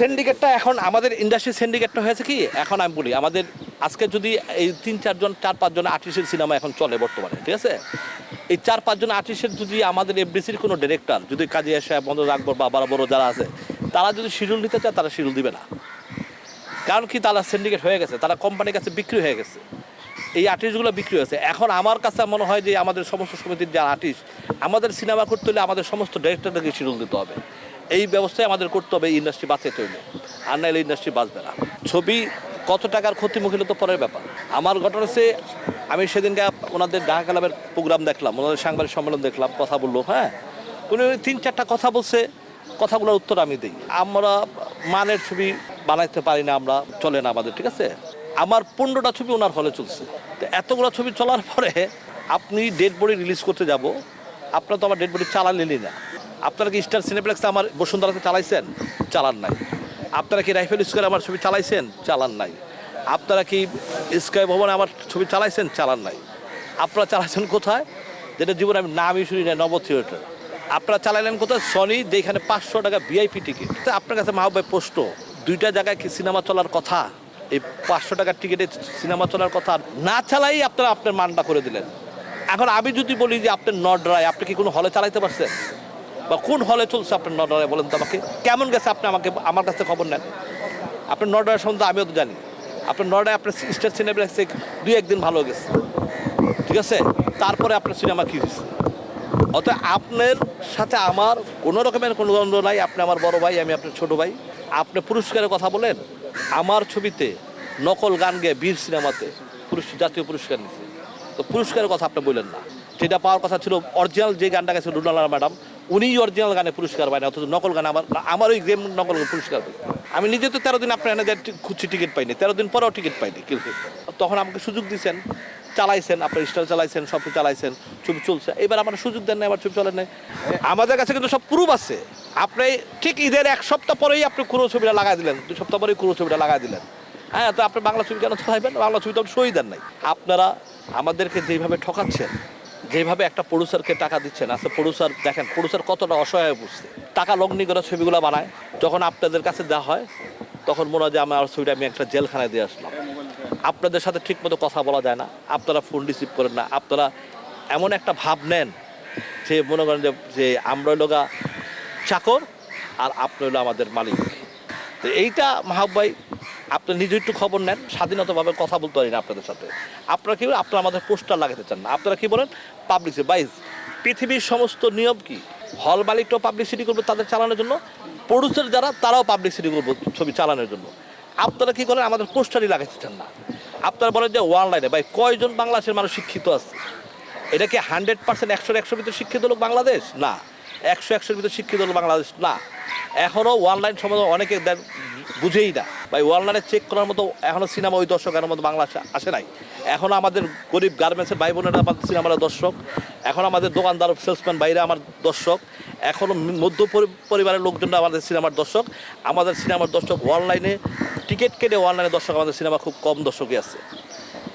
সিন্ডিকেটটা এখন আমাদের ইন্ডাস্ট্রি সিন্ডিকেটটা হয়েছে কি? এখন আমি বলি, আমাদের আজকে যদি এই তিন, চারজন, চার, পাঁচজন আর্টিস্টের সিনেমা এখন চলে বর্তমানে, ঠিক আছে? এই চার, পাঁচজন আর্টিস্টের যদি আমাদের এফডিসির কোনো ডিরেক্টর যদি কাজে এসে বন্ধ আকবর বা বড় বড় যারা আছে, তারা যদি শিডিউল নিতে চায়, তারা শিডিউল দিবে না। কারণ কি? তারা সিন্ডিকেট হয়ে গেছে, তারা কোম্পানির কাছে বিক্রি হয়ে গেছে। এই আর্টিস্টগুলো বিক্রি হয়েছে। এখন আমার কাছে মনে হয় যে আমাদের সমস্ত সমিতির যে আর্টিস্ট আমাদের সিনেমা করতে হলে আমাদের সমস্ত ডিরেক্টরদেরকে শিডিউল দিতে হবে। এই ব্যবস্থায় আমাদের করতে হবে, এই ইন্ডাস্ট্রি বাঁচাতে হইলে। আর নাহলে ইন্ডাস্ট্রি বাঁচবে না। ছবি কত টাকার ক্ষতিমুখ হলে তো পরের ব্যাপার। আমার ঘটনা হচ্ছে, আমি সেদিনকে ওনাদের ঢাকা ক্লাবের প্রোগ্রাম দেখলাম, ওনাদের সাংবাদিক সম্মেলন দেখলাম, কথা বলল হ্যাঁ। উনি তিন চারটা কথা বলছে, কথাগুলোর উত্তর আমি দিই। আমরা মানের ছবি বানাইতে পারি না, আমরা চলে না আমাদের, ঠিক আছে? আমার পনেরোটা ছবি ওনার হলে চলছে। তো এতগুলো ছবি চলার পরে আপনি ডেড বডি রিলিজ করতে যাব। আপনার তো আমার ডেড বডি চালালেনই না। আপনারা কি স্টার সিনেপ্লেক্সে আমার বসুন্ধরাতে চালাইছেন? চালান নাই। আপনারা কি রাইফেল স্কোয়ারে আমার ছবি চালাইছেন? চালান নাই। আপনারা কি স্কাই ভবনে আমার ছবি চালাইছেন? চালান নাই। আপনারা চালাইছেন কোথায়? যেটা জীবনে আমি নামই শুনি না নব থিয়েটার আপনারা চালাইলেন কোথায়? সনি যেখানে পাঁচশো টাকা ভিআইপি টিকিট আপনার কাছে মাহবাই প্রশ্ন, দুইটা জায়গায় কি সিনেমা চলার কথা? এই পাঁচশো টাকার টিকিটে সিনেমা চলার কথা না চালাই আপনারা আপনার মানটা করে দিলেন। এখন আমি যদি বলি যে আপনার নডরায় আপনি কি কোনো হলে চালাইতে পারছেন? বা কোন হলে চলছে আপনার নডরায় বলেন তো আমাকে? কেমন গেছে আপনি আমাকে, আমার কাছে খবর নেন? আপনার নডরায় সম্বন্ধে আমিও তো জানি। আপনার নডরায় আপনার স্টার সিনেমা দুই একদিন ভালো গেছে। ঠিক আছে? তারপরে আপনার সিনেমা কী হয়েছে? অতএব আপনার সাথে আমার কোনো রকমের কোনো দ্বন্দ্ব নাই। আপনি আমার বড় ভাই, আমি আপনার ছোট ভাই। আপনি পুরস্কারের কথা বলেন। আমার ছবিতে নকল গান গেয়ে বীর সিনেমাতে জাতীয় পুরস্কার নিছে। তো পুরস্কারের কথা আপনি বললেন না। সেটা পাওয়ার কথা ছিল অরিজিনাল যে গানটা গেছে রুনালা ম্যাডাম উনিই অরিজিনাল গানে পুরস্কার পায় না অথচ নকল গান আমার আমার ওই গেম নকল পুরস্কার পাই আমি নিজে তো তেরো দিন আপনার এনে খুঁজছি, টিকিট পাইনি। তেরো দিন পরেও টিকিট পাইনি, কিন্তু তখন আমাকে সুযোগ দিয়েছেন চালাইছেন, আপনার স্টার চালাইছেন সব চালাইছেন, ছবি চলছে এবার আমার সুযোগ দেন না এবার ছবি চলে নাই। আমাদের কাছে কিন্তু সব প্রুফ আছে। আপনি ঠিক ঈদের এক সপ্তাহ পরেই আপনি কুড়ো ছবিটা লাগাই দিলেন, দুই সপ্তাহ পরেই কুড়ো ছবিটা লাগাই দিলেন। হ্যাঁ তো আপনি বাংলা ছবি কেন চালাইবেন? বাংলা ছবি তো আপনি সই দেন নাই। আপনারা আমাদেরকে যেভাবে ঠকাচ্ছেন, যেভাবে একটা প্রডিউসারকে টাকা দিচ্ছেন আসলে প্রডিউসার দেখেন প্রডিউসার কতটা অসহায় বুঝতে টাকা লগ্নি করে ছবিগুলো বানায়, যখন আপনাদের কাছে দেওয়া হয়, তখন মনে হয় যে আমার ছবিটা আমি একটা জেলখানায় দিয়ে আসলাম। আপনাদের সাথে ঠিকমতো কথা বলা যায় না। আপনারা ফোন রিসিভ করেন না। আপনারা এমন একটা ভাব নেন যে, মনে করেন যে আমরা লোকা চাকর আর আপনি হলো আমাদের মালিক। তো এইটা মাহাব্বাই আপনি নিজে একটু খবর নেন। স্বাধীনতাভাবে কথা বলতে পারি না আপনাদের সাথে। আপনারা কি, আপনারা আমাদের পোস্টার লাগাতে চান না। আপনারা কি বলেন? পাবলিসিটি বাইজ পৃথিবীর সমস্ত নিয়ম কি? হল মালিকটাও পাবলিসিটি করবে তাদের চালানোর জন্য? প্রডিউসার যারা, তারাও পাবলিসিটি করবে ছবি চালানোর জন্য। আপনারা কি করেন? আমাদের পোস্টারই লাগাতে চান না। আপনারা বলেন যে অনলাইনে ভাই, কয়জন বাংলাদেশের মানুষ শিক্ষিত আছে? এটা কি হান্ড্রেড পার্সেন্ট একশোর একশোর ভিতরে শিক্ষিত লোক বাংলাদেশ? না। একশো একশোর ভিতরে শিক্ষিত লোক বাংলাদেশ? না। এখনও অনলাইন সম্বন্ধে অনেকে বুঝেই না। ভাই অনলাইনে চেক করার মতো এখনও সিনেমা ওই দর্শকের মতো বাংলা আসে- নাই। এখনও আমাদের গরিব গার্মেন্টসের ভাই বোনেরা আমাদের সিনেমার দর্শক। এখন আমাদের দোকানদার সেলসম্যান বাইরে আমার দর্শক। এখনও মধ্য পরিবারের লোকজনরা আমাদের সিনেমার দর্শক। আমাদের সিনেমার দর্শক অনলাইনে টিকিট কেটে অনলাইনে দর্শক আমাদের সিনেমা খুব কম দর্শকই আছে।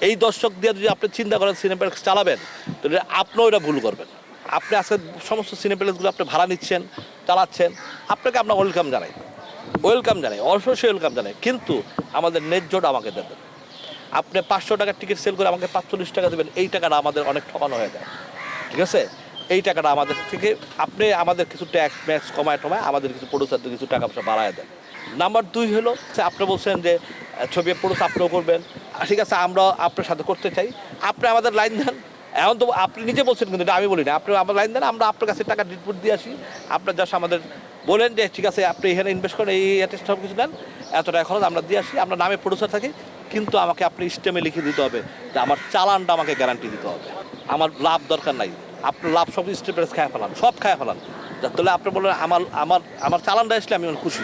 এই দর্শক দিয়ে যদি আপনি চিন্তা করেন সিনেপ্লেক্স চালাবেন, তাহলে আপনিও এটা ভুল করবেন। আপনি আজকে সমস্ত সিনেপ্লেক্সগুলো আপনি ভাড়া নিচ্ছেন, চালাচ্ছেন। আপনাকে আমরা ওয়েলকাম জানাই। ওয়েলকাম জানাই, অবশ্যই ওয়েলকাম জানাই। কিন্তু আমাদের ন্যায্যটা আমাকে দেবেন আপনি পাঁচশো টাকার টিকিট সেল করে আমাকে পাঁচচল্লিশ টাকা দেবেন, এই টাকাটা আমাদের অনেক ঠকানো হয়ে যায়। ঠিক আছে? এই টাকাটা আমাদের থেকে আপনি আমাদের কিছু ট্যাক্স ম্যাক্স কমায় টমায় আমাদের কিছু প্রডিউসারদের কিছু টাকা পয়সা বাড়ায় দেন। নাম্বার দুই হলো আপনি বলছেন যে ছবি প্রডিউস আপনিও করবেন। ঠিক আছে আমরা আপনার সাথে করতে চাই। আপনি আমাদের লাইন দেন। এখন তো আপনি নিজে বলছেন কিন্তু আমি বলি না। আপনি আমার লাইন দেন, আমরা আপনার কাছে টাকা রিপোর্ট দিয়ে আসি। আপনার জাস্ট আমাদের বলেন যে, ঠিক আছে, আপনি এখানে ইনভেস্ট করেন, এই অ্যাটেস্ট সব কিছু দেন। এত টাকা খরচ আমরা দিয়ে আসি, আমরা নামে প্রডিউসার থাকি, কিন্তু আমাকে আপনি স্টেমে লিখে দিতে হবে যে, আমার চালানটা আমাকে গ্যারান্টি দিতে হবে। আমার লাভ দরকার নাই। আপনার লাভ সব স্টেপের খায় ফেলান, সব খায় ফেলান। তাহলে আপনি বললেন, আমার আমার আমার চালানটা আসলে আমি খুশি।